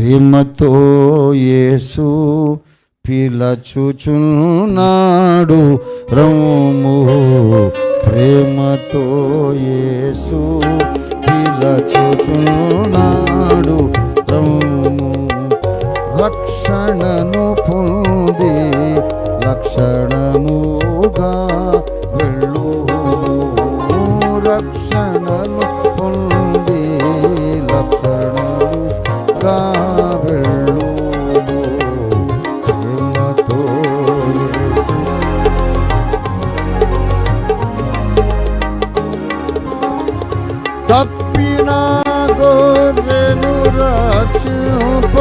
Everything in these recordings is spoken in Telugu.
ప్రేమతో యేసు పిలచుచున్నాడు. రమ్ము ప్రేమతో యేసు పిలచుచున్నాడు. రమ్ము రక్షణను పొంది లక్షణముగా వెళ్ళు. రక్షణను తప్పిన గొర్రెను రక్షింప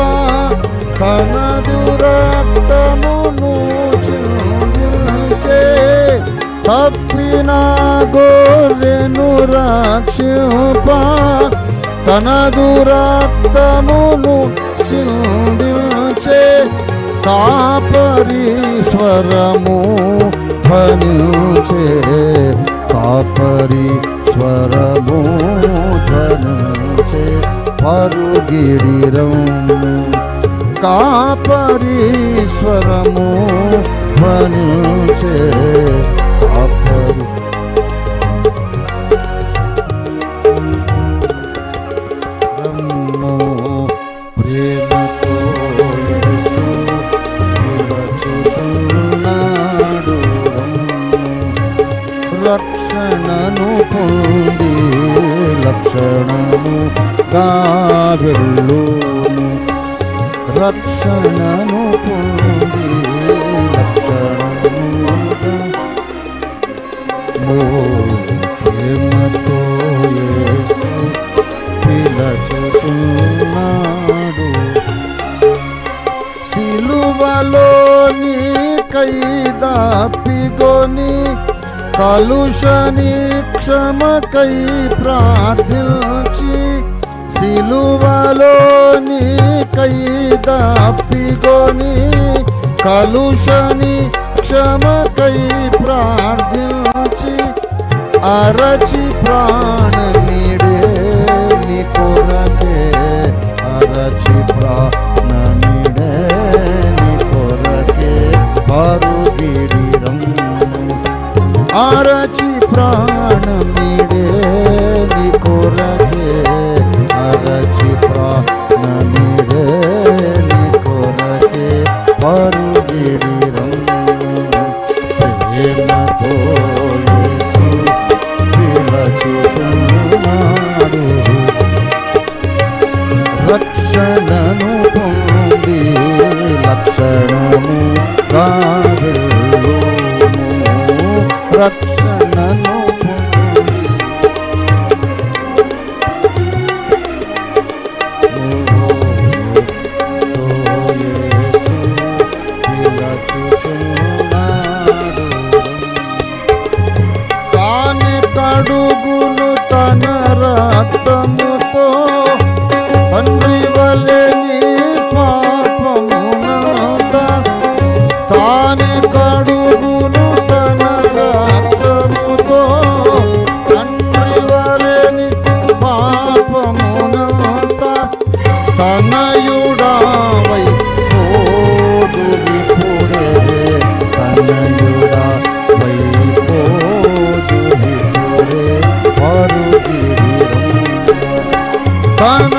తనదు రక్తమును చిందించే తప్పిన గొర్రెను రక్షింప తనదు రక్తమును చిందించే కాపరీశ్వరము ధ్వనించే కాపరి స్వరము పరుగిడిరం. కాపరీశ్వరము ధ్వనించే కాపరి. ప్రేమతో రక్షణను పొంది లక్షణము కావెల్లోను రక్షణను పొంది లక్షణముగా మో ప్రేమతో యేసు పిలచుచున్నాడు. సిలువలోని కైదాపిగొని కలుషని క్షమకై ప్రార్థించి సిలువలోని కైదాపిగొని కలుషని క్షమకై ప్రార్థించి అరచి ప్రాణమిడే నీ కొరకే అరచి ప్రాణమిడే నీ కొరకే పరుగిడి అరచి ప్రాణమిడే రక్తముతో తండ్రి వలె నీ పాపమునంత తాని కడుగును తన రక్తముతో తండ్రి వలె నీ పాపమునంత తనయు Bana